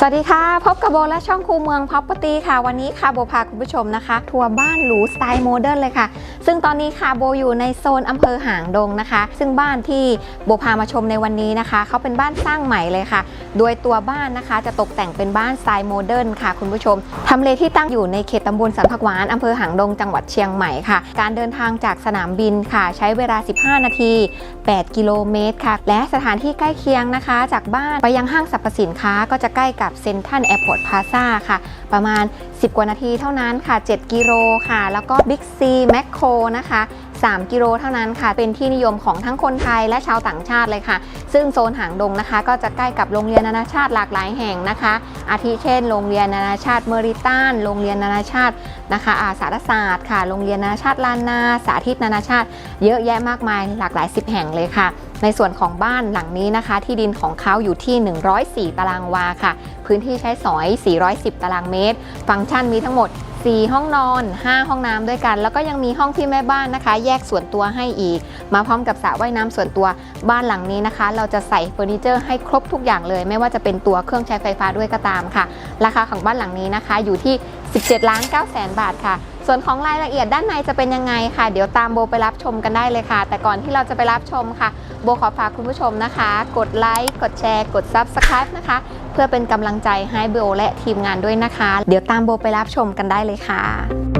สวัสดีค่ะ พบกับโบและช่องคูเมืองพั p ปตีค่ะ วันนี้ค่ะโบพาคุณผู้ชมนะคะ ทัวร์บ้านหรูสไตล์โมเดิร์นเลยค่ะ ซึ่งตอนนี้ค่ะโบอยู่ในโซนอำเภอหางดงนะคะ ซึ่งบ้านที่โบพามาชมในวันนี้นะคะเขาเป็นบ้านสร้างใหม่เลยค่ะ โดยตัวบ้านนะคะจะตกแต่งเป็นบ้านสไตล์โมเดิร์นค่ะ คุณผู้ชมทำเลที่ตั้งอยู่ในเขตตำบลสันพักหวานอำเภอหางดงจังหวัดเชียงใหม่ค่ะ การเดินทางจากสนามบินค่ะ ใช้เวลา 15 นาที 8 กิโลเมตรค่ะ และสถานที่ใกล้เคียงนะคะ จากบ้านไปยังห้างสรรพสินค้าก็จะใกล้กับเซ็นทรัลแอร์พอร์ตพาซาค่ะ ประมาณ 10 กว่านาทีเท่านั้นค่ะ 7 กิโลค่ะ แล้วก็บิ๊กซีแมคโครนะคะ 3 กิโลเท่านั้นค่ะ เป็นที่นิยมของทั้งคนไทยและชาวต่างชาติเลยค่ะ ซึ่งโซนหางดงนะคะ ก็จะใกล้กับโรงเรียนนานาชาติหลากหลายแห่งนะคะ อาทิเช่น โรงเรียนนานาชาติเมอริตันโรงเรียนนานาชาตินะคะอาสารศาสตร์ค่ะ โรงเรียนนานาชาติลานนาสาธิตนานาชาติ เยอะแยะมากมายหลากหลาย 10 แห่งเลยค่ะในส่วนของบ้านหลังนี้นะคะ ที่ดินของเขาอยู่ที่ 104 ตารางวาค่ะ พื้นที่ใช้สอย 410 ตารางเมตร ฟังก์ชันมีทั้งหมด 4 ห้องนอน 5 ห้องน้ำด้วยกัน แล้วก็ยังมีห้องที่แม่บ้านนะคะ แยกส่วนตัวให้อีก มาพร้อมกับสระว่ายน้ำส่วนตัวบ้านหลังนี้นะคะ เราจะใส่เฟอร์นิเจอร์ให้ครบทุกอย่างเลย ไม่ว่าจะเป็นตัวเครื่องใช้ไฟฟ้าด้วยก็ตามค่ะ ราคาของบ้านหลังนี้นะคะอยู่ที่ 17ล้าน9แสนบาทค่ะ ส่วนของรายละเอียดด้านในจะเป็นยังไงค่ะ เดี๋ยวตามโบไปรับชมกันได้เลยค่ะ แต่ก่อนที่เราจะไปรับชมค่ะ โบขอฝากคุณผู้ชมนะคะ กดไลค์กดแชร์ กด Subscribe นะคะ เพื่อเป็นกำลังใจให้โบและทีมงานด้วยนะคะ เดี๋ยวตามโบไปรับชมกันได้เลยค่ะ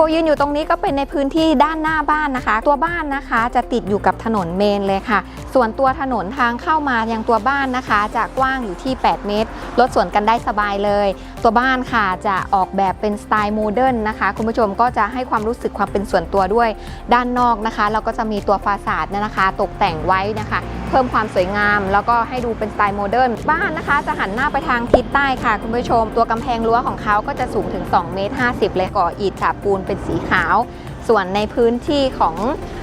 โบยืนอยู่ตรงนี้ก็เป็นในพื้นที่ด้านหน้าบ้านนะคะ ตัวบ้านนะคะจะติดอยู่กับถนนเมนเลยค่ะ ส่วนตัวถนนทางเข้ามายังตัวบ้านนะคะ จะกว้างอยู่ที่ 8 เมตรลดส่วนกันได้สบายเลย ตัวบ้านค่ะจะออกแบบเป็นสไตล์โมเดิร์นนะคะ คุณผู้ชมก็จะให้ความรู้สึกความเป็นส่วนตัวด้วย ด้านนอกนะคะ เราก็จะมีตัวฟาสาดเนี่ยนะคะ ตกแต่งไว้นะคะ เพิ่มความสวยงาม แล้วก็ให้ดูเป็นสไตล์โมเดิร์นบ้านนะคะ จะหันหน้าไปทางทิศใต้ค่ะ คุณผู้ชม ตัวกำแพงรั้วของเขาก็จะสูงถึง2เมตร50เลยก่ออิฐฉาบปูนเป็นสีขาว ส่วนในพื้นที่ของ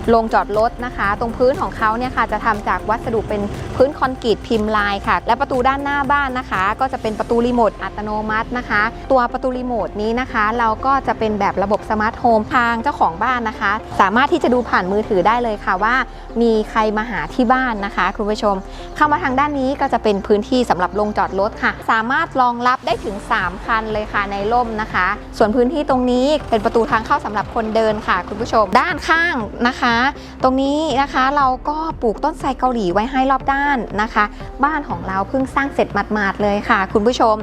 โรงจอดรถนะคะ ตรงพื้นของเขาเนี่ยค่ะจะทำจากวัสดุเป็นพื้นคอนกรีตพิมพ์ลายค่ะ และประตูด้านหน้าบ้านนะคะ ก็จะเป็นประตูรีโมทอัตโนมัตินะคะ ตัวประตูรีโมทนี้นะคะ เราก็จะเป็นแบบระบบสมาร์ทโฮมทางเจ้าของบ้านนะคะ สามารถที่จะดูผ่านมือถือได้เลยค่ะว่า มีใครมาหาที่บ้านนะคะ คุณผู้ชม เข้ามาทางด้านนี้ก็จะเป็นพื้นที่สำหรับลงจอดรถค่ะ สามารถรองรับได้ถึง 3 คันเลยค่ะในร่มนะคะ ส่วนพื้นที่ตรงนี้เป็นประตูทางเข้าสำหรับคนเดินค่ะ คุณผู้ชม ด้านข้างนะคะตรงนี้นะคะเราก็ปลูกต้นไทรเกาหลีไว้ให้รอบด้านนะคะ บ้านของเราเพิ่งสร้างเสร็จหมาดๆเลยค่ะ คุณผู้ชม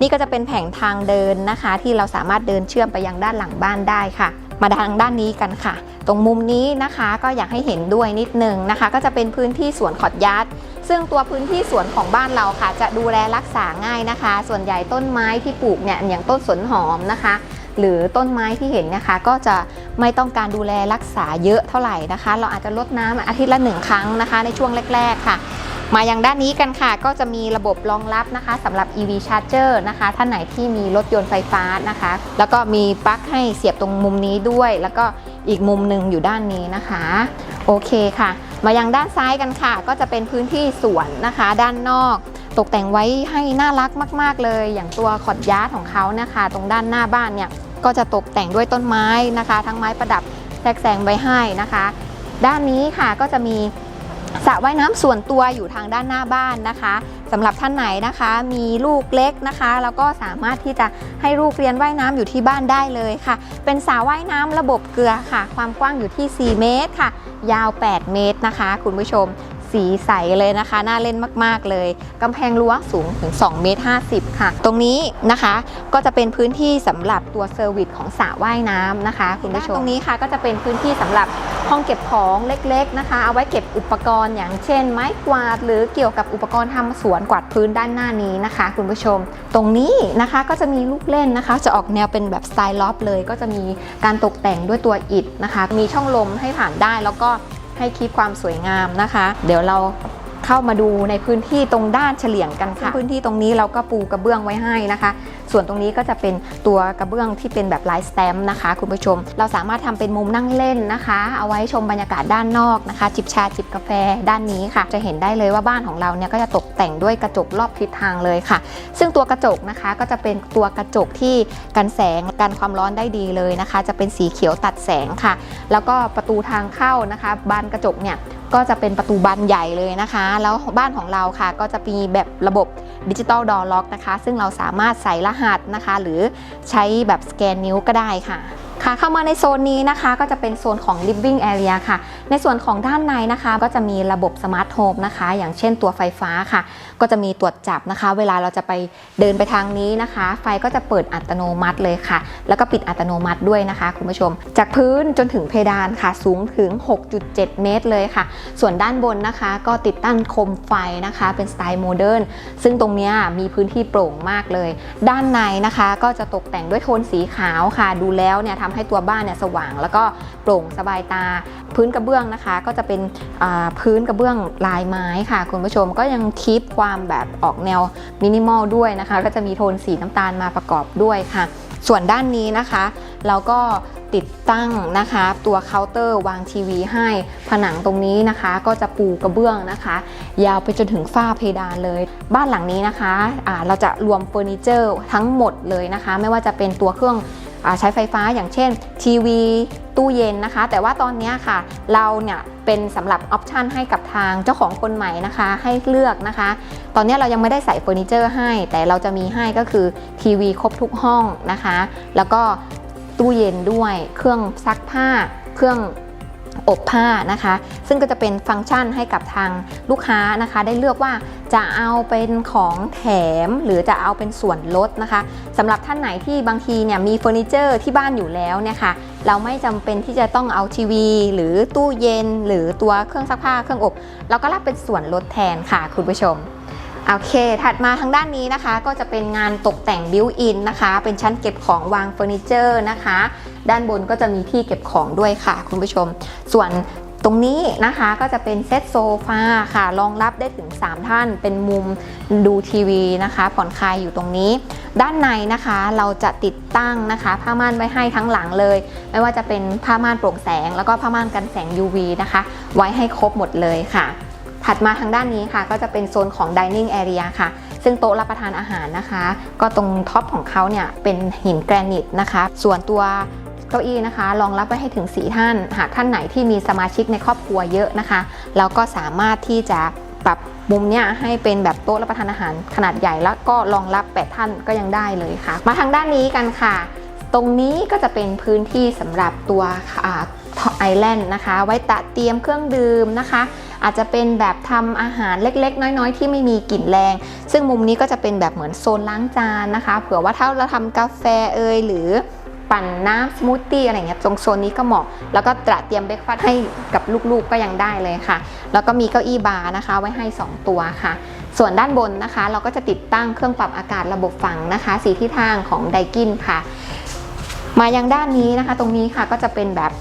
นี่ก็จะเป็นแผงทางเดินนะคะ ที่เราสามารถเดินเชื่อมไปยังด้านหลังบ้านได้ค่ะมาทางด้านนี้กันค่ะ ตรงมุมนี้นะคะก็อยากให้เห็นด้วยนิดนึงนะคะ ก็จะเป็นพื้นที่สวนขอดยัดซึ่งตัวพื้นที่สวนของบ้านเราค่ะ จะดูแลรักษาง่ายนะคะ ส่วนใหญ่ต้นไม้ที่ปลูกเนี่ยอย่างต้นสนหอมนะคะ หรือต้นไม้ที่เห็นนะคะ ก็จะ ไม่ต้องการดูแลรักษาเยอะเท่าไหร่นะคะ เราอาจจะลดน้ำอาทิตย์ละหนึ่งครั้งนะคะ ในช่วงแรก ๆ ค่ะ มาอยังด้านนี้กันค่ะ ก็จะมีระบบรองรับนะคะสำหรับ EV Charger นะคะ ท่านไหนที่มีรถยนต์ไฟฟ้านะคะ แล้วก็มีปลั๊กให้เสียบตรงมุมนี้ด้วย แล้วก็อีกมุมหนึ่งอยู่ด้านนี้นะคะ โอเคค่ะ มายังด้านซ้ายกันค่ะ ก็จะเป็นพื้นที่สวนนะคะ ด้านนอกตกแต่งไว้ให้น่ารักมาก ๆ เลย อย่างตัวขอดยาร์ดของเขานะคะ ตรงด้านหน้าบ้านเนี่ย ก็จะตกแต่งด้วยต้นไม้นะคะ ทั้งไม้ประดับแทรกแซงไว้ให้นะคะ ด้านนี้ค่ะก็จะมีสระว่ายน้ำส่วนตัวอยู่ทางด้านหน้าบ้านนะคะสำหรับท่านไหนนะคะ มีลูกเล็กนะคะ แล้วก็สามารถที่จะให้ลูกเรียนว่ายน้ำอยู่ที่บ้านได้เลยค่ะ เป็นสระว่ายน้ำระบบเกลือค่ะ ความกว้างอยู่ที่ 4 เมตรค่ะ ยาว 8 เมตรนะคะ คุณผู้ชม สีใสเลยนะคะ น่าเล่นมากๆเลยกำแพงรั้วสูงถึง2เมตร50 ค่ะ ตรงนี้นะคะก็จะเป็นพื้นที่สำหรับตัวเซอร์วิสของสระว่ายน้ำนะคะ คุณผู้ชมตรงนี้ค่ะก็จะเป็นพื้นที่สำหรับห้องเก็บของเล็กๆนะคะ เอาไว้เก็บอุปกรณ์อย่างเช่น ไม้กวาด หรือเกี่ยวกับอุปกรณ์ทำสวนกวาดพื้นด้านหน้านี้นะคะ คุณผู้ชม ตรงนี้นะคะก็จะมีลูกเล่นนะคะ จะออกแนวเป็นแบบสไตล์ล็อบเลย ก็จะมีการตกแต่งด้วยตัวอิฐนะคะ มีช่องลมให้ผ่านได้แล้วก็ ให้คีบความสวยงามนะคะ เดี๋ยวเรา เข้ามาดูในพื้นที่ตรงด้านเฉลียงกันค่ะ พื้นที่ตรงนี้เราก็ปูกระเบื้องไว้ให้นะคะ ส่วนตรงนี้ก็จะเป็นตัวกระเบื้องที่เป็นแบบลายสแตมป์นะคะ คุณผู้ชม เราสามารถทำเป็นมุมนั่งเล่นนะคะ เอาไว้ชมบรรยากาศด้านนอกนะคะ จิบชาจิบกาแฟด้านนี้ค่ะ จะเห็นได้เลยว่าบ้านของเราเนี่ยก็จะตกแต่งด้วยกระจกรอบทิศทางเลยค่ะ ซึ่งตัวกระจกนะคะก็จะเป็นตัวกระจกที่กันแสงกันความร้อนได้ดีเลยนะคะ จะเป็นสีเขียวตัดแสงค่ะ แล้วก็ประตูทางเข้านะคะ บานกระจกเนี่ยก็จะเป็นประตูบานใหญ่เลยนะคะ แล้วบ้านของเราค่ะก็จะมีแบบระบบดิจิตอลดอ r ล็อกนะคะ ซึ่งเราสามารถใส่รหัสนะคะ หรือใช้แบบสแกนนิ้วก็ได้ค่ะ ค่ะเข้ามาในโซนนี้นะคะ ก็จะเป็นโซนของ living area ค่ะ ในส่วนของด้านในนะคะ ก็จะมีระบบสมาร์ทโฮมนะคะ อย่างเช่นตัวไฟฟ้าค่ะ ก็จะมีตรวจจับนะคะ เวลาเราจะไปเดินไปทางนี้นะคะ ไฟก็จะเปิดอัตโนมัติเลยค่ะ แล้วก็ปิดอัตโนมัติด้วยนะคะ คุณผู้ชม จากพื้นจนถึงเพดานค่ะ สูงถึง 6.7 เมตรเลยค่ะ ส่วนด้านบนนะคะ ก็ติดตั้งโคมไฟนะคะ เป็นสไตล์โมเดิร์นซึ่งตรงนี้มีพื้นที่โปร่งมากเลย ด้านในนะคะ ก็จะตกแต่งด้วยโทนสีขาวค่ะ ดูแล้วเนี่ยทำให้ตัวบ้านเนี่ยสว่าง แล้วก็โปร่งสบายตา พื้นกระเบื้องนะคะ ก็จะเป็นพื้นกระเบื้องลายไม้ค่ะ คุณผู้ชมก็ยังคีปความแบบออกแนวมินิมอลด้วยนะคะ ก็จะมีโทนสีน้ำตาลมาประกอบด้วยค่ะ ส่วนด้านนี้นะคะ เราก็ติดตั้งนะคะตัวเคาน์เตอร์วางทีวีให้ผนังตรงนี้นะคะ ก็จะปูกระเบื้องนะคะ ยาวไปจนถึงฝ้าเพดานเลย บ้านหลังนี้นะคะอ่าเราจะรวมเฟอร์นิเจอร์ทั้งหมดเลยนะคะ ไม่ว่าจะเป็นตัวเครื่อง ใช้ไฟฟ้าอย่างเช่นทีวีตู้เย็นนะคะ แต่ว่าตอนนี้ค่ะ เราเนี่ยเป็นสำหรับออปชันให้กับทางเจ้าของคนใหม่นะคะ ให้เลือกนะคะ ตอนนี้เรายังไม่ได้ใส่เฟอร์นิเจอร์ให้ แต่เราจะมีให้ก็คือทีวีครบทุกห้องนะคะ แล้วก็ตู้เย็นด้วยเครื่องซักผ้า เครื่อง อบผ้านะคะ ซึ่งก็จะเป็นฟังก์ชันให้กับทางลูกค้านะคะ ได้เลือกว่าจะเอาเป็นของแถมหรือจะเอาเป็นส่วนลดนะคะสำหรับท่านไหนที่บางทีเนี่ยมีเฟอร์นิเจอร์ที่บ้านอยู่แล้วเนี่ยค่ะเราไม่จำเป็นที่จะต้องเอาทีวี หรือตู้เย็น หรือตัวเครื่องซักผ้าเครื่องอบ เราก็รับเป็นส่วนลดแทนค่ะคุณผู้ชมโอเค ถัดมาทางด้านนี้นะคะ ก็จะเป็นงานตกแต่งบิวอินนะคะ เป็นชั้นเก็บของวางเฟอร์นิเจอร์นะคะ ด้านบนก็จะมีที่เก็บของด้วยค่ะ คุณผู้ชม ส่วนตรงนี้นะคะก็จะเป็นเซตโซฟาค่ะ รองรับได้ถึง 3 ท่าน เป็นมุมดูทีวีนะคะ ผ่อนคลายอยู่ตรงนี้ ด้านในนะคะเราจะติดตั้งนะคะผ้าม่านไว้ให้ทั้งหลังเลย ไม่ว่าจะเป็นผ้าม่านโปร่งแสง แล้วก็ผ้าม่านกันแสง UV นะคะ ไว้ให้ครบหมดเลยค่ะ ถัดมาทางด้านนี้ค่ะ ก็จะเป็นโซนของ dining area ค่ะซึ่งโต๊ะรับประทานอาหารนะคะ ก็ตรงท็อปของเขาเนี่ยเป็นหินแกรนิตนะคะ ส่วนตัว เก้าอี้นะคะ รองรับไว้ให้ถึง 4 ท่าน หากท่านไหนที่มีสมาชิกในครอบครัวเยอะนะคะ เราก็สามารถที่จะปรับมุมเนี่ยให้เป็นแบบโต๊ะรับประทานอาหารขนาดใหญ่แล้วก็รองรับ 8 ท่านก็ยังได้เลยค่ะ มาทางด้านนี้กันค่ะ ตรงนี้ก็จะเป็นพื้นที่สำหรับตัวไอแลนด์นะคะ ไว้ตะเตรียมเครื่องดื่มนะคะ อาจจะเป็นแบบทำอาหารเล็กๆ น้อย ๆ ที่ไม่มีกลิ่นแรง ซึ่งมุมนี้ก็จะเป็นแบบเหมือนโซนล้างจานนะคะ เผื่อว่าถ้าเราทำกาแฟเอยหรือ ปั่นน้ำสมูทตี้อะไรเงี้ยตรงโซนนี้ก็เหมาะ แล้วก็ตระเตรียมเบรกฟาสต์ให้กับลูกๆก็ยังได้เลยค่ะ แล้วก็มีเก้าอี้บาร์นะคะ ไว้ให้ 2 ตัวค่ะ ส่วนด้านบนนะคะ เราก็จะติดตั้งเครื่องปรับอากาศระบบฝังนะคะ สีทิศทางของไดกินค่ะ มายังด้านนี้นะคะ ตรงนี้ค่ะก็จะเป็นแบบ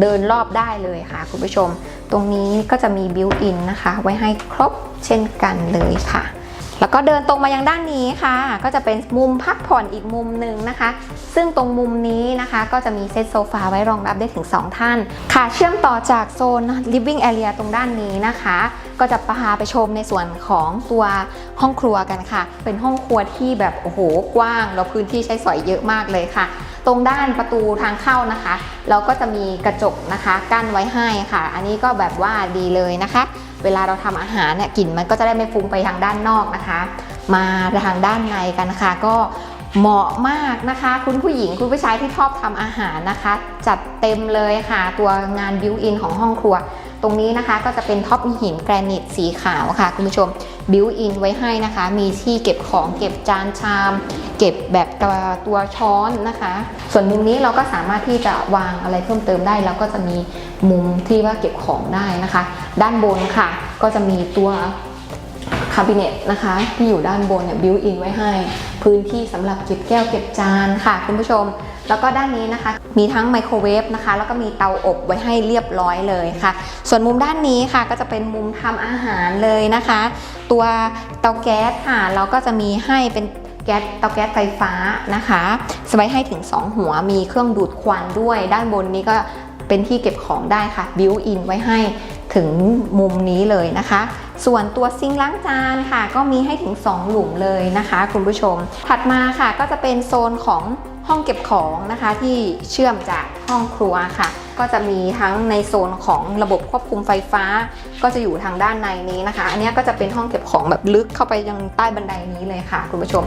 เดินรอบได้เลยค่ะ คุณผู้ชม ตรงนี้ก็จะมีบิวอินนะคะ ไว้ให้ครบเช่นกันเลยค่ะแล้วก็เดินตรงมายังด้านนี้ค่ะ ก็จะเป็นมุมพักผ่อนอีกมุมหนึ่งนะคะ ซึ่งตรงมุมนี้นะคะก็จะมีเซตโซฟาไว้รองรับได้ถึง 2 ท่าน ค่ะเชื่อมต่อจากโซน living area ตรงด้านนี้นะคะ ก็จะพาไปชมในส่วนของตัวห้องครัวกันค่ะ เป็นห้องครัวที่แบบโอ้โหกว้างแล้วพื้นที่ใช้สอยเยอะมากเลยค่ะ ตรงด้านประตูทางเข้านะคะ เราก็จะมีกระจกนะคะกั้นไว้ให้ค่ะ อันนี้ก็แบบว่าดีเลยนะคะ เวลาเราทำอาหารเนี่ยกลิ่นมันก็จะได้ไม่ฟุ้งไปทางด้านนอกนะคะ มาทางด้านในกันค่ะก็ เหมาะมากนะคะ คุณผู้หญิงคุณผู้ชายที่ชอบทำอาหารนะคะ จัดเต็มเลยค่ะ ตัวงานบิวอินของห้องครัว ตรงนี้นะคะก็จะเป็นท็อปหินแกรนิตสีขาวค่ะ คุณผู้ชมบิวอินไว้ให้นะคะ มีที่เก็บของเก็บจานชาม เก็บแบบตัวตัวช้อนนะคะ ส่วนมุมนี้เราก็สามารถที่จะวางอะไรเพิ่มเติมได้ แล้วก็จะมีมุมที่ว่าเก็บของได้นะคะ ด้านบนค่ะ ก็จะมีตัวาบิเนตนะคะที่อยู่ด้านบนเนี่ยบิวอินไว้ให้ พื้นที่สำหรับเก็บแก้วเก็บจานค่ะคุณผู้ชม แล้วก็ด้านนี้นะคะ มีทั้งไมโครเวฟนะคะ แล้วก็มีเตาอบไว้ให้เรียบร้อยเลยค่ะ ส่วนมุมด้านนี้ค่ะก็จะเป็นมุมทำอาหารเลยนะคะ ตัวเตาแก๊สค่ะเราก็จะมีให้เป็นแก๊สเตาแก๊สไฟฟ้านะคะสไว้ให้ถึง 2 หัวมีเครื่องดูดควันด้วย ด้านบนนี้ก็เป็นที่เก็บของได้ค่ะบิวอินไว้ให้ถึงมุมนี้เลยนะคะ ส่วนตัวซิงล้างจานค่ะ ก็มีให้ถึง 2 หลุมเลยนะคะคุณผู้ชม ถัดมาค่ะก็จะเป็นโซนของห้องเก็บของนะคะที่เชื่อมจากห้องครัวค่ะ ก็จะมีทั้งในโซนของระบบควบคุมไฟฟ้า ก็จะอยู่ทางด้านในนี้นะคะ อันนี้ก็จะเป็นห้องเก็บของแบบลึกเข้าไปยังใต้บันไดนี้เลยค่ะ คุณผู้ชม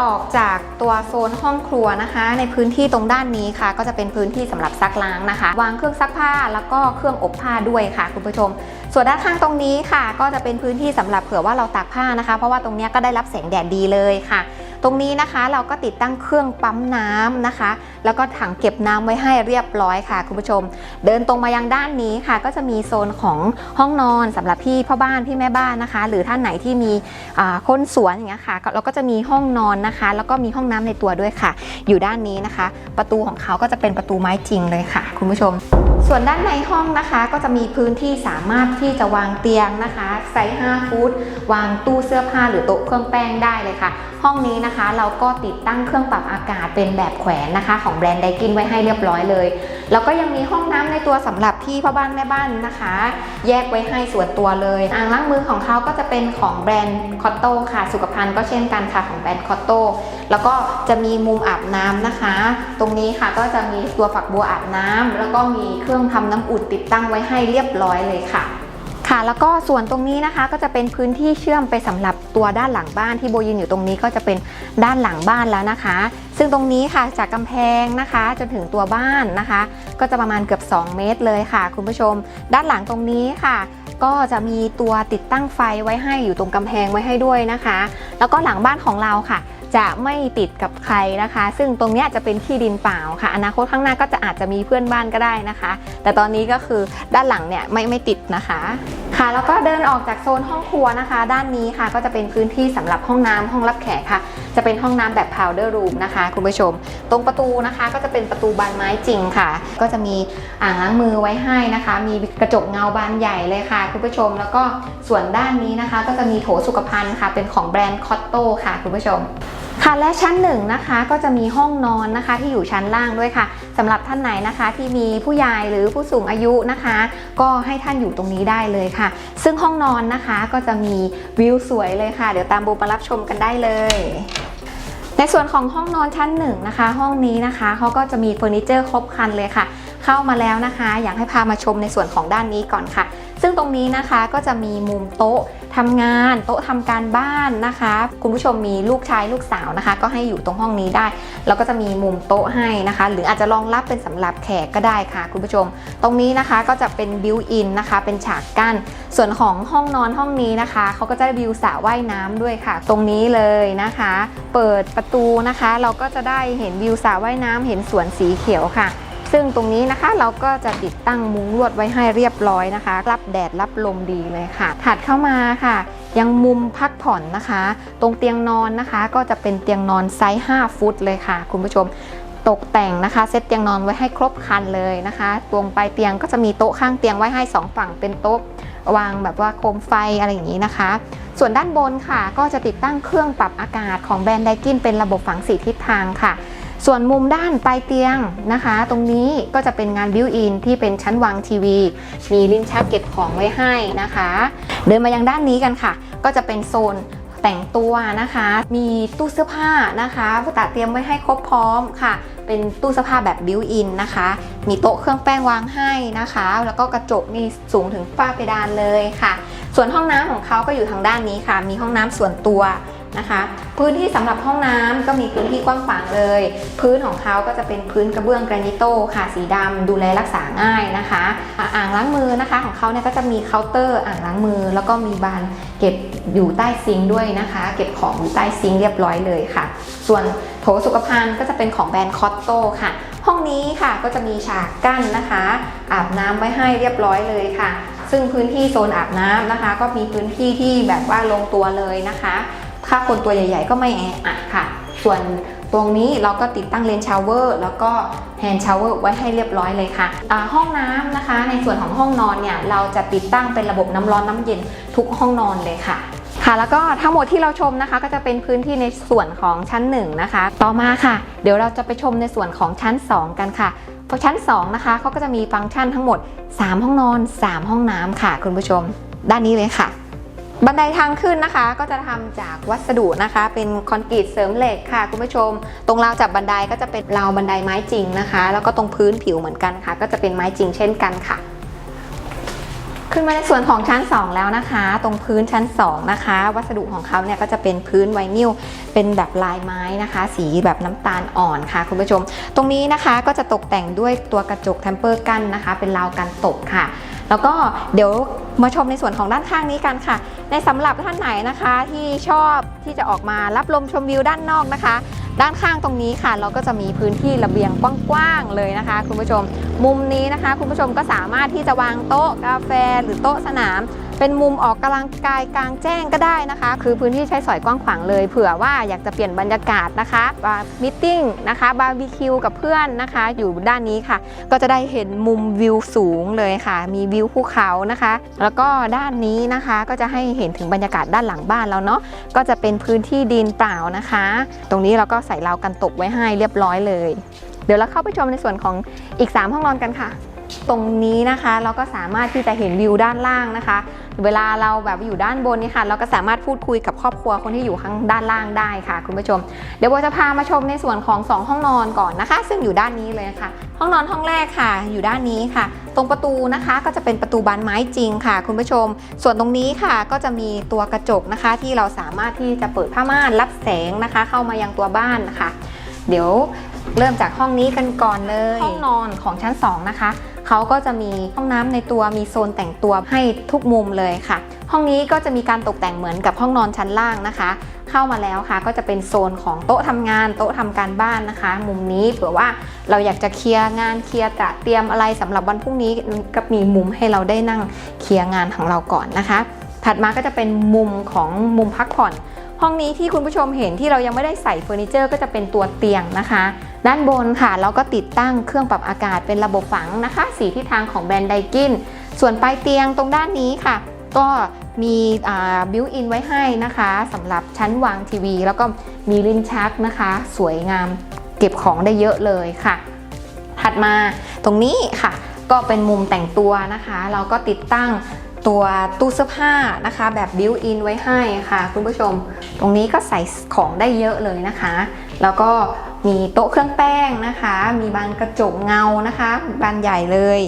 ออกจากตัวโซนห้องครัวนะคะ ในพื้นที่ตรงด้านนี้ค่ะ ก็จะเป็นพื้นที่สำหรับซักล้างนะคะ วางเครื่องซักผ้าแล้วก็เครื่องอบผ้าด้วยค่ะ คุณผู้ชม ส่วนด้านข้างตรงนี้ค่ะ ก็จะเป็นพื้นที่สำหรับเผื่อว่าเราตากผ้านะคะ เพราะว่าตรงนี้ก็ได้รับแสงแดดดีเลยค่ะ ตรงนี้นะคะเราก็ติดตั้งเครื่องปั๊มน้ำนะคะ แล้วก็ถังเก็บน้ำไว้ให้เรียบร้อยค่ะคุณผู้ชม เดินตรงมายังด้านนี้ค่ะ ก็จะมีโซนของห้องนอนสำหรับพี่พ่อบ้านพี่แม่บ้านนะคะ หรือท่านไหนที่มีคนสวนอย่างเงี้ยค่ะเราก็จะมีห้องนอนนะคะ แล้วก็มีห้องน้ำในตัวด้วยค่ะ อยู่ด้านนี้นะคะ ประตูของเขาก็จะเป็นประตูไม้จริงเลยค่ะ คุณผู้ชม ส่วนด้านในห้องนะคะ ก็จะมีพื้นที่สามารถที่จะวางเตียงนะคะไซส์5ฟุตวางตู้เสื้อผ้าหรือโต๊ะเครื่องแป้งได้เลยค่ะ ห้องนี้นะคะ เราก็ติดตั้งเครื่องปรับอากาศเป็นแบบแขวนนะคะของแบรนด์ไดกินไว้ให้เรียบร้อยเลย แล้วก็ยังมีห้องน้ำในตัวสำหรับที่พ่อบ้านแม่บ้านนะคะ แยกไว้ให้ส่วนตัวเลยอ่างล้างมือของเขาก็จะเป็นของแบรนด์คอตโต้ค่ะ สุขภัณฑ์ก็เช่นกันค่ะของแบรนด์คอตโต้แล้วก็จะมีมุมอาบน้ำนะคะ ตรงนี้ค่ะก็จะมีตัวฝักบัวอาบน้ำแล้วก็มีเครื่องทำน้ำอุ่นติดตั้งไว้ให้เรียบร้อยเลยค่ะ ค่ะแล้วก็ส่วนตรงนี้นะคะก็จะเป็นพื้นที่เชื่อมไปสำหรับตัวด้านหลังบ้านที่โบยืนอยู่ตรงนี้ก็จะเป็นด้านหลังบ้านแล้วนะคะ ซึ่งตรงนี้ค่ะจากกำแพงนะคะจนถึงตัวบ้านนะคะ ก็จะประมาณเกือบ 2 เมตรเลยค่ะ คุณผู้ชม ด้านหลังตรงนี้ค่ะ ก็จะมีตัวติดตั้งไฟไว้ให้อยู่ตรงกำแพงไว้ให้ด้วยนะคะ แล้วก็หลังบ้านของเราค่ะ จะไม่ติดกับใครนะคะ ซึ่งตรงนี้จะเป็นที่ดินเปล่าค่ะ อนาคตข้างหน้าก็จะอาจจะมีเพื่อนบ้านก็ได้นะคะ แต่ตอนนี้ก็คือด้านหลังเนี่ยไม่ไม่ติดนะคะค่ะแล้วก็เดินออกจากโซนห้องครัวนะคะ ด้านนี้ค่ะก็จะเป็นพื้นที่สำหรับห้องน้ำห้องรับแขกค่ะ จะเป็นห้องน้ำแบบ powder room นะคะคุณผู้ชม ตรงประตูนะคะก็จะเป็นประตูบานไม้จริงค่ะ ก็จะมีอ่างล้างมือไว้ให้นะคะ มีกระจกเงาบานใหญ่เลยค่ะคุณผู้ชม แล้วก็ส่วนด้านนี้นะคะ ก็จะมีโถสุขภัณฑ์ค่ะ เป็นของแบรนด์คอตโต้ค่ะคุณผู้ชม ค่ะและชั้นหนึ่งนะคะก็จะมีห้องนอนนะคะที่อยู่ชั้นล่างด้วยค่ะสำหรับท่านไหนนะคะที่มีผู้ใหญ่หรือผู้สูงอายุนะคะ ก็ให้ท่านอยู่ตรงนี้ได้เลยค่ะ ซึ่งห้องนอนนะคะก็จะมีวิวสวยเลยค่ะ เดี๋ยวตามบูมารับชมกันได้เลยในส่วนของห้องนอนชั้นหนึ่งนะคะ ห้องนี้นะคะเขาก็จะมีเฟอร์นิเจอร์ครบครันเลยค่ะ เข้ามาแล้วนะคะ อยากให้พามาชมในส่วนของด้านนี้ก่อนค่ะ ซึ่งตรงนี้นะคะก็จะมีมุมโต๊ะทำงาน โต๊ะทำการบ้านนะคะ คุณผู้ชมมีลูกชายลูกสาวนะคะ ก็ให้อยู่ตรงห้องนี้ได้ แล้วก็จะมีมุมโต๊ะให้นะคะ หรืออาจจะรองรับเป็นสำหรับแขกก็ได้ค่ะ คุณผู้ชม ตรงนี้นะคะก็จะเป็นบิวอินนะคะ เป็นฉากกั้น ส่วนของห้องนอนห้องนี้นะคะเขาก็จะได้วิวสระว่ายน้ำด้วยค่ะ ตรงนี้เลยนะคะ เปิดประตูนะคะ เราก็จะได้เห็นวิวสระว่ายน้ำเห็นสวนสีเขียวค่ะ ซึ่งตรงนี้นะคะเราก็จะติดตั้งมุ้งลวดไว้ให้เรียบร้อยนะคะ รับแดดรับลมดีเลยค่ะ ถัดเข้ามาค่ะ ยังมุมพักผ่อนนะคะ ตรงเตียงนอนนะคะ ก็จะเป็นเตียงนอนไซส์ 5 ฟุตเลยค่ะ คุณผู้ชมตกแต่งนะคะเซตเตียงนอนไว้ให้ครบคันเลยนะคะตรงปลายเตียงก็จะมีโต๊ะข้างเตียงไว้ให้สองฝั่งเป็นโต๊ะวางแบบว่าโคมไฟอะไรอย่างนี้นะคะ ส่วนด้านบนค่ะ ก็จะติดตั้งเครื่องปรับอากาศของแบรนด์ไดกินเป็นระบบฝังสีทิศทางค่ะ ส่วนมุมด้านปลายเตียงนะคะ ตรงนี้ก็จะเป็นงานบิวอินที่เป็นชั้นวางทีวี มีลิ้นชักเก็บของไว้ให้นะคะ เดินมายังด้านนี้กันค่ะ ก็จะเป็นโซนแต่งตัวนะคะ มีตู้เสื้อผ้านะคะตัดเตรียมไว้ให้ครบพร้อมค่ะ เป็นตู้เสื้อผ้าแบบบิวอินนะคะ มีโต๊ะเครื่องแป้งวางให้นะคะ แล้วก็กระจกนี่สูงถึงฝ้าเพดานเลยค่ะ ส่วนห้องน้ำของเขาก็อยู่ทางด้านนี้ค่ะ มีห้องน้ำส่วนตัว นะคะ พื้นที่สำหรับห้องน้ำก็มีพื้นที่กว้างขวางเลย พื้นของเขาก็จะเป็นพื้นกระเบื้องกรนิโตค่ะสีดำดูแลรักษาง่ายนะคะอ่างล้างมือนะคะของเขาเนี่ยก็จะมีเคาน์เตอร์อ่างล้างมือ แล้วก็มีบานเก็บอยู่ใต้ซิงค์ด้วยนะคะ เก็บของอยู่ใต้ซิงค์เรียบร้อยเลยค่ะ ส่วนโถสุขภัณฑ์ก็จะเป็นของแบรนด์คอตโตค่ะ ห้องนี้ค่ะก็จะมีฉากกั้นนะคะ อาบน้ำไว้ให้เรียบร้อยเลยค่ะ ซึ่งพื้นที่โซนอาบน้ำนะคะ ก็มีพื้นที่ที่แบบว่าลงตัวเลยนะคะ ถ้าคนตัวใหญ่ ๆ ก็ไม่แออัดค่ะ ส่วนตรงนี้เราก็ติดตั้งเลนชาวเวอร์แล้วก็แฮนด์ชาวเวอร์ไว้ให้เรียบร้อยเลยค่ะ ห้องน้ำนะคะ ในส่วนของห้องนอนเนี่ยเราจะติดตั้งเป็นระบบน้ำร้อนน้ำเย็นทุกห้องนอนเลยค่ะค่ะแล้วก็ทั้งหมดที่เราชมนะคะ ก็จะเป็นพื้นที่ในส่วนของชั้น 1 นะคะ ต่อมาค่ะ เดี๋ยวเราจะไปชมในส่วนของชั้น 2 กันค่ะเพราะชั้น 2 นะคะเขาก็จะมีฟังก์ชันทั้งหมด 3 ห้องนอน 3 ห้องน้ำค่ะ คุณผู้ชม ด้านนี้เลยค่ะ บันไดทางขึ้นนะคะก็จะทำจากวัสดุนะคะ เป็นคอนกรีตเสริมเหล็กค่ะคุณผู้ชม ตรงราวจับบันไดก็จะเป็นราวบันไดไม้จริงนะคะ แล้วก็ตรงพื้นผิวเหมือนกันค่ะ ก็จะเป็นไม้จริงเช่นกันค่ะ ขึ้นมาในส่วนของชั้น 2 แล้วนะคะ ตรงพื้นชั้น 2 นะคะ วัสดุของเขาเนี่ยก็จะเป็นพื้นไวนิลเป็นแบบลายไม้นะคะ สีแบบน้ำตาลอ่อนค่ะคุณผู้ชม ตรงนี้นะคะก็จะตกแต่งด้วยตัวกระจกเทมเปอร์กั้นนะคะ เป็นราวกันตกค่ะ แล้วก็เดี๋ยวมาชมในส่วนของด้านข้างนี้กันค่ะ ในสำหรับท่านไหนนะคะที่ชอบที่จะออกมารับลมชมวิวด้านนอกนะคะ ด้านข้างตรงนี้ค่ะ เราก็จะมีพื้นที่ระเบียงกว้างๆเลยนะคะ คุณผู้ชม มุมนี้นะคะ คุณผู้ชมก็สามารถที่จะวางโต๊ะกาแฟ หรือโต๊ะสนาม เป็นมุมออกกำลังกายกลางแจ้งก็ได้นะคะ คือพื้นที่ใช้สอยกว้างขวางเลยเผื่อว่าอยากจะเปลี่ยนบรรยากาศนะคะบาร์มิทติ้งนะคะบาร์บีคิวกับเพื่อนนะคะ อยู่ด้านนี้ค่ะ ก็จะได้เห็นมุมวิวสูงเลยค่ะ มีวิวภูเขานะคะ แล้วก็ด้านนี้นะคะก็จะให้เห็นถึงบรรยากาศด้านหลังบ้านเราเนาะก็จะเป็นพื้นที่ดินเปล่านะคะ ตรงนี้เราก็ใส่ราวกันตกไว้ให้เรียบร้อยเลย เดี๋ยวเราเข้าไปชมในส่วนของอีก 3 ห้องนอนกันค่ะ ตรงนี้นะคะเราก็สามารถที่จะเห็นวิวด้านล่างนะคะ เวลาเราแบบอยู่ด้านบนนี่ค่ะ เราก็สามารถพูดคุยกับครอบครัวคนที่อยู่ข้างด้านล่างได้ค่ะ คุณผู้ชม เดี๋ยวโบจะพามาชมในส่วนของ 2 ห้องนอนก่อนนะคะ ซึ่งอยู่ด้านนี้เลยค่ะ ห้องนอนห้องแรกค่ะ อยู่ด้านนี้ค่ะ ตรงประตูนะคะก็จะเป็นประตูบานไม้จริงค่ะ คุณผู้ชม ส่วนตรงนี้ค่ะก็จะมีตัวกระจกนะคะ ที่เราสามารถที่จะเปิดผ้าม่านรับแสงนะคะ เข้ามายังตัวบ้านนะคะ เดี๋ยว เริ่มจากห้องนี้กันก่อนเลย ห้องนอนของชั้น 2 นะคะ เขาก็จะมีห้องน้ำในตัวมีโซนแต่งตัวให้ทุกมุมเลยค่ะ ห้องนี้ก็จะมีการตกแต่งเหมือนกับห้องนอนชั้นล่างนะคะ เข้ามาแล้วค่ะ ก็จะเป็นโซนของโต๊ะทำงาน โต๊ะทำการบ้านนะคะ มุมนี้เผื่อว่าเราอยากจะเคลียร์งานเคลียร์ตะเตรียมอะไรสำหรับวันพรุ่งนี้ก็มีมุมให้เราได้นั่งเคลียร์งานของเราก่อนนะคะ ถัดมาก็จะเป็นมุมของมุมพักผ่อนห้องนี้ที่คุณผู้ชมเห็นที่เรายังไม่ได้ใส่เฟอร์นิเจอร์ก็จะเป็นตัวเตียงนะคะ ด้านบนค่ะ เราก็ติดตั้งเครื่องปรับอากาศเป็นระบบฝังนะคะ สีทิศทางของแบรนด์ไดกิน ส่วนปลายเตียงตรงด้านนี้ค่ะ ก็มีบิวอินไว้ให้นะคะสำหรับชั้นวางทีวี แล้วก็มีลิ้นชักนะคะ สวยงามเก็บของได้เยอะเลยค่ะ ถัดมาตรงนี้ค่ะ ก็เป็นมุมแต่งตัวนะคะ เราก็ติดตั้งตัวตู้เสื้อผ้านะคะแบบบิวอินไว้ให้ค่ะ คุณผู้ชม ตรงนี้ก็ใส่ของได้เยอะเลยนะคะ แล้วก็ มีโต๊ะเครื่องแป้งนะคะ มีบานกระจกเงานะคะบานใหญ่เลย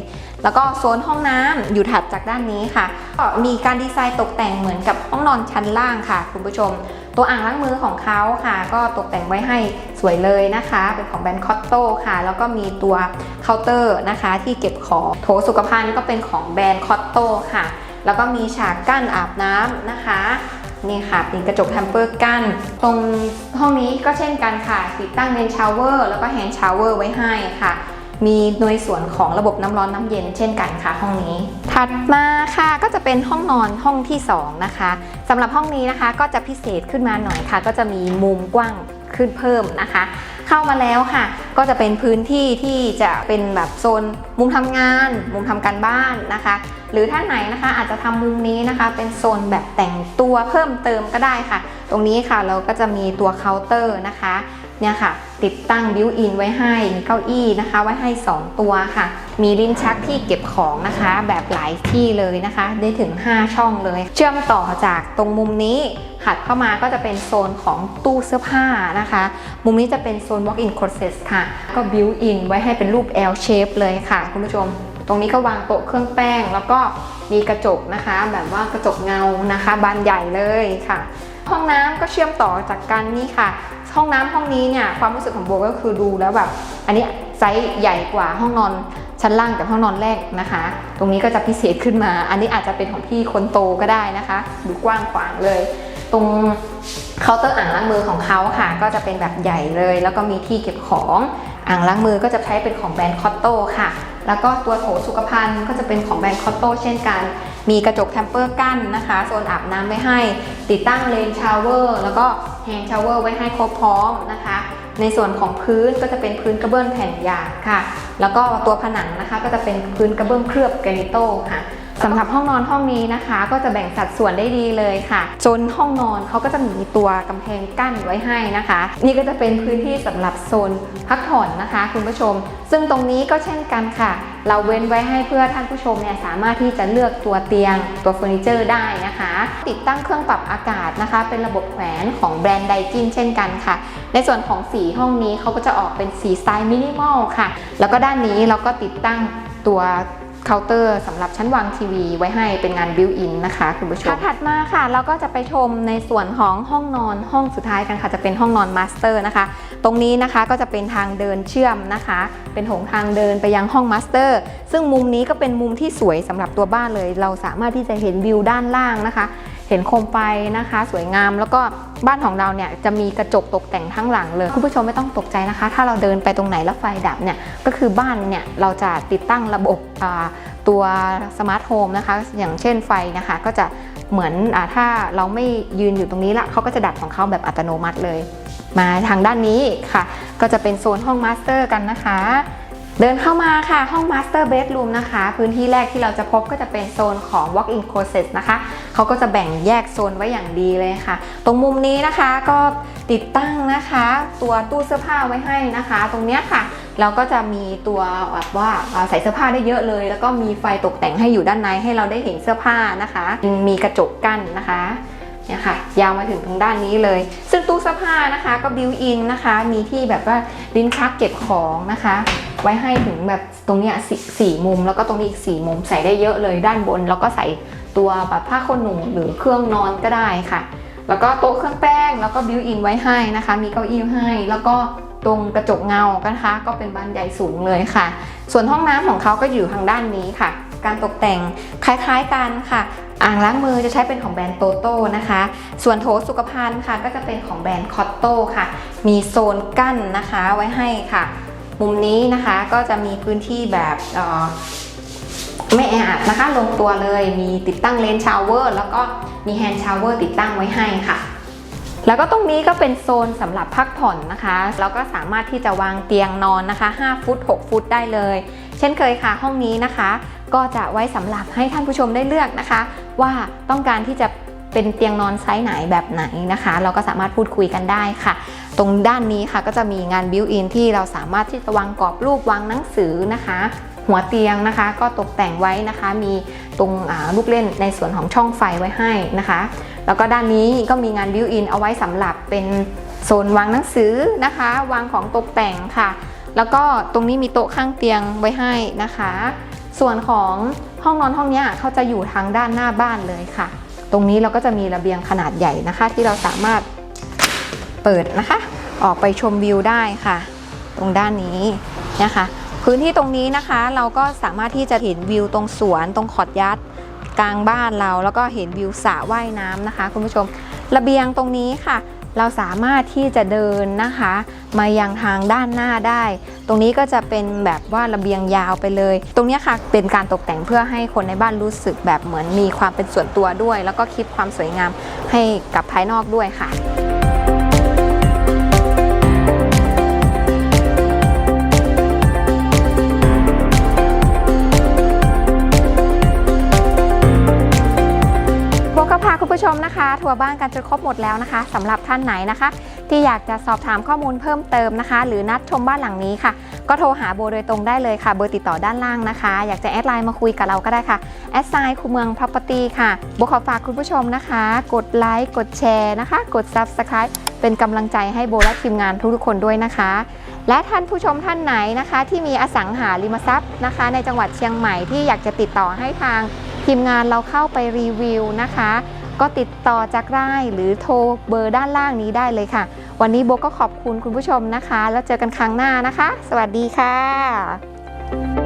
แล้วก็โซนห้องน้ำอยู่ถัดจากด้านนี้ค่ะ ก็มีการดีไซน์ตกแต่งเหมือนกับห้องนอนชั้นล่างค่ะ คุณผู้ชม ตัวอ่างล้างมือของเขาค่ะ ก็ตกแต่งไว้ให้สวยเลยนะคะ เป็นของแบรนด์คอตโต้ค่ะ แล้วก็มีตัวเคาน์เตอร์นะคะ ที่เก็บของโถสุขภัณฑ์ก็เป็นของแบรนด์คอตโต้ค่ะ แล้วก็มีฉากกั้นอาบน้ำนะคะ นี่ค่ะเป็นกระจกแฮมเปอร์กั้นตรงห้องนี้ก็เช่นกันค่ะ ติดตั้งเลนชาวเวอร์แล้วก็แฮนด์ชาวเวอร์ไว้ให้ค่ะ มีหน่วยส่วนของระบบน้ำร้อนน้ำเย็นเช่นกันค่ะห้องนี้ ถัดมาค่ะก็จะเป็นห้องนอนห้องที่ 2 นะคะสำหรับห้องนี้นะคะก็จะพิเศษขึ้นมาหน่อยค่ะ ก็จะมีมุมกว้างขึ้นเพิ่มนะคะ เข้ามาแล้วค่ะ ก็จะเป็นพื้นที่ที่จะเป็นแบบโซนมุมทำงาน มุมทำการบ้านนะคะ หรือท่านไหนนะคะอาจจะทำมุมนี้นะคะ เป็นโซนแบบแต่งตัวเพิ่มเติมก็ได้ค่ะ ตรงนี้ค่ะเราก็จะมีตัวเคาน์เตอร์นะคะ เนี่ยค่ะ ติดตั้งบิวอินไว้ให้มีเก้าอี้นะคะ ไว้ให้ 2 ตัวค่ะ มีลิ้นชักที่เก็บของนะคะ แบบหลายที่เลยนะคะ ได้ถึง 5 ช่องเลย เชื่อมต่อจากตรงมุมนี้ถัดเข้ามาก็จะเป็นโซนของตู้เสื้อผ้านะคะ มุมนี้จะเป็นโซน walk-in closet ค่ะ ก็บิวอินไว้ให้เป็นรูป L shape เลยค่ะ คุณผู้ชม ตรงนี้ก็วางโต๊ะเครื่องแป้ง แล้วก็มีกระจกนะคะ แบบว่ากระจกเงานะคะ บานใหญ่เลยค่ะ ห้องน้ำก็เชื่อมต่อจากกันนี่ค่ะ ห้องน้ำห้องนี้เนี่ยความรู้สึกของโบก็คือดูแล้วแบบอันนี้ไซส์ใหญ่กว่าห้องนอนชั้นล่างกับห้องนอนแรกนะคะ ตรงนี้ก็จะพิเศษขึ้นมา อันนี้อาจจะเป็นของพี่คนโตก็ได้นะคะดูกว้างขวางเลย ตรงเคาน์เตอร์อ่างล้างมือของเขาค่ะ ก็จะเป็นแบบใหญ่เลย แล้วก็มีที่เก็บของอ่างล้างมือก็จะใช้เป็นของแบรนด์คอตโต้ค่ะ แล้วก็ตัวโถสุขภัณฑ์ก็จะเป็นของแบรนด์คอตโต้เช่นกัน มีกระจกแทมเปอร์กั้นนะคะโซนอาบน้ำไว้ให้ ติดตั้งเลนชาวเวอร์แล้วก็แฮนด์ชาวเวอร์ไว้ให้ครบพร้อมนะคะ ในส่วนของพื้นก็จะเป็นพื้นกระเบื้องแผ่นหยาบค่ะ แล้วก็ตัวผนังนะคะก็จะเป็นพื้นกระเบื้องเคลือบแกรนิโต้ค่ะ สำหรับห้องนอนห้องนี้นะคะ ก็จะแบ่งสัดส่วนได้ดีเลยค่ะ จนห้องนอนเขาก็จะมีตัวกำแพงกั้นไว้ให้นะคะ นี่ก็จะเป็นพื้นที่สำหรับโซนพักผ่อนนะคะ คุณผู้ชม ซึ่งตรงนี้ก็เช่นกันค่ะ เราเว้นไว้ให้เพื่อท่านผู้ชมเนี่ยสามารถที่จะเลือกตัวเตียงตัวเฟอร์นิเจอร์ได้นะคะ ติดตั้งเครื่องปรับอากาศนะคะ เป็นระบบแขวนของแบรนด์ไดจินเช่นกันค่ะ ในส่วนของสีห้องนี้เขาก็จะออกเป็นสีสไตล์มินิมอลค่ะ แล้วก็ด้านนี้เราก็ติดตั้งตัว เคาน์เตอร์สำหรับชั้นวางทีวีไว้ให้เป็นงานบิวอินนะคะคุณผู้ชมถัดมาค่ะ เราก็จะไปชมในส่วนของห้องนอนห้องสุดท้ายกันค่ะ จะเป็นห้องนอนมาสเตอร์นะคะ ตรงนี้นะคะก็จะเป็นทางเดินเชื่อมนะคะ เป็นหงทางเดินไปยังห้องมาสเตอร์ซึ่งมุมนี้ก็เป็นมุมที่สวยสำหรับตัวบ้านเลย เราสามารถที่จะเห็นวิวด้านล่างนะคะ เห็นโคมไฟนะคะ สวยงามแล้วก็ บ้านของเราเนี่ยจะมีกระจกตกแต่งทั้งหลังเลย คุณผู้ชมไม่ต้องตกใจนะคะ ถ้าเราเดินไปตรงไหนแล้วไฟดับเนี่ยก็คือบ้านเนี่ยเราจะติดตั้งระบบตัวสมาร์ทโฮมนะคะ อย่างเช่นไฟนะคะก็จะเหมือนอถ้าเราไม่ยืนอยู่ตรงนี้ละเขาก็จะดับของเขาแบบอัตโนมัติเลย มาทางด้านนี้ค่ะ ก็จะเป็นโซนห้องมาสเตอร์กันนะคะ เดินเข้ามาค่ะห้องมาสเตอร์เบดรูมนะคะ พื้นที่แรกที่เราจะพบก็จะเป็นโซนของ Walk-in Closet นะคะเขาก็จะแบ่งแยกโซนไว้อย่างดีเลยค่ะ ตรงมุมนี้นะคะก็ติดตั้งนะคะ ตัวตู้เสื้อผ้าไว้ให้นะคะ ตรงเนี้ยค่ะ เราก็จะมีตัวแบบว่าใส่เสื้อผ้าได้เยอะเลย แล้วก็มีไฟตกแต่งให้อยู่ด้านในให้เราได้เห็นเสื้อผ้านะคะ มีกระจกกั้นนะคะเนี่ยค่ะยาวมาถึงตรงด้านนี้เลย ซึ่งตู้เสื้อผ้านะคะก็บิวอินนะคะ มีที่แบบว่าลิ้นชักเก็บของนะคะ ไว้ให้ถึงแบบตรงเนี้ยสสี่มุม แล้วก็ตรงนี้อีกสี่มุมใส่ได้เยอะเลยด้านบน แล้วก็ใส่ตัวแบบผ้าขนหนูหรือเครื่องนอนก็ได้ค่ะ แล้วก็โต๊ะเครื่องแป้งแล้วก็บิวอินไว้ให้นะคะ มีเก้าอี้ให้ แล้วก็ตรงกระจกเงานะคะ ก็เป็นบานใหญ่สูงเลยค่ะ ส่วนห้องน้ำของเขาก็อยู่ทางด้านนี้ค่ะ การตกแต่งคล้ายๆกันค่ะอ่างล้างมือจะใช้เป็นของแบรนด์โตโต้นะคะ ส่วนโถสุขภัณฑ์ค่ะ ก็จะเป็นของแบรนด์คอตโต้ค่ะ มีโซนกั้นนะคะไว้ให้ค่ะ มุมนี้นะคะก็จะมีพื้นที่แบบไม่แออัดนะคะ ลงตัวเลยมีติดตั้งเลนชาวเวอร์แล้วก็มีแฮนด์ชาวเวอร์ติดตั้งไว้ให้ค่ะ แล้วก็ตรงนี้ก็เป็นโซนสำหรับพักผ่อนนะคะ แล้วก็สามารถที่จะวางเตียงนอนนะคะ 5 ฟุต 6 ฟุตได้เลย เช่นเคยค่ะห้องนี้นะคะ ก็จะไว้สำหรับให้ท่านผู้ชมได้เลือกนะคะ ว่าต้องการที่จะ เป็นเตียงนอนไซส์ไหนแบบไหนนะคะ เราก็สามารถพูดคุยกันได้ค่ะ ตรงด้านนี้ค่ะก็จะมีงานบิวอินที่เราสามารถที่จะวางกรอบรูปวางหนังสือนะคะ หัวเตียงนะคะก็ตกแต่งไว้นะคะ มีตรงอ่าลูกเล่นในส่วนของช่องไฟไว้ให้นะคะ แล้วก็ด้านนี้ก็มีงานบิวอินเอาไว้สำหรับเป็นโซนวางหนังสือนะคะ วางของตกแต่งค่ะ แล้วก็ตรงนี้มีโต๊ะข้างเตียงไว้ให้นะคะ ส่วนของห้องนอนห้องนี้เขาจะอยู่ทางด้านหน้าบ้านเลยค่ะ ตรงนี้เราก็จะมีระเบียงขนาดใหญ่นะคะ ที่เราสามารถเปิดนะคะ ออกไปชมวิวได้ค่ะ ตรงด้านนี้นะคะ พื้นที่ตรงนี้นะคะ เราก็สามารถที่จะเห็นวิวตรงสวนตรงขอดยัดกลางบ้านเรา แล้วก็เห็นวิวสระว่ายน้ำนะคะ คุณผู้ชม ระเบียงตรงนี้ค่ะ เราสามารถที่จะเดินนะคะ มายังทางด้านหน้าได้ ตรงนี้ก็จะเป็นแบบว่าระเบียงยาวไปเลย ตรงนี้ค่ะเป็นการตกแต่งเพื่อให้คนในบ้านรู้สึกแบบเหมือนมีความเป็นส่วนตัวด้วย แล้วก็คิดความสวยงามให้กับภายนอกด้วยค่ะ ผู้ชมนะคะทัวร์บ้านกันจนครบหมดแล้วนะคะสำหรับท่านไหนนะคะ ที่อยากจะสอบถามข้อมูลเพิ่มเติมนะคะ หรือนัดชมบ้านหลังนี้ค่ะ ก็โทรหาโบโดยตรงได้เลยค่ะ เบอร์ติดต่อด้านล่างนะคะ อยากจะแอดไลน์มาคุยกับเราก็ได้ค่ะแอดไซน์คูเมือง property ค่ะโบขอฝากคุณผู้ชมนะคะ กดไลค์กดแชร์นะคะ กด subscribe เป็นกำลังใจให้โบและทีมงานทุกๆคนด้วยนะคะ และท่านผู้ชมท่านไหนนะคะ ที่มีอสังหาริมทรัพย์นะคะ ในจังหวัดเชียงใหม่ที่อยากจะติดต่อให้ทางทีมงานเราเข้าไปรีวิวนะคะ ก็ติดต่อจากได้หรือโทรเบอร์ด้านล่างนี้ได้เลยค่ะ วันนี้โบก็ขอบคุณคุณผู้ชมนะคะ แล้วเจอกันครั้งหน้านะคะ สวัสดีค่ะ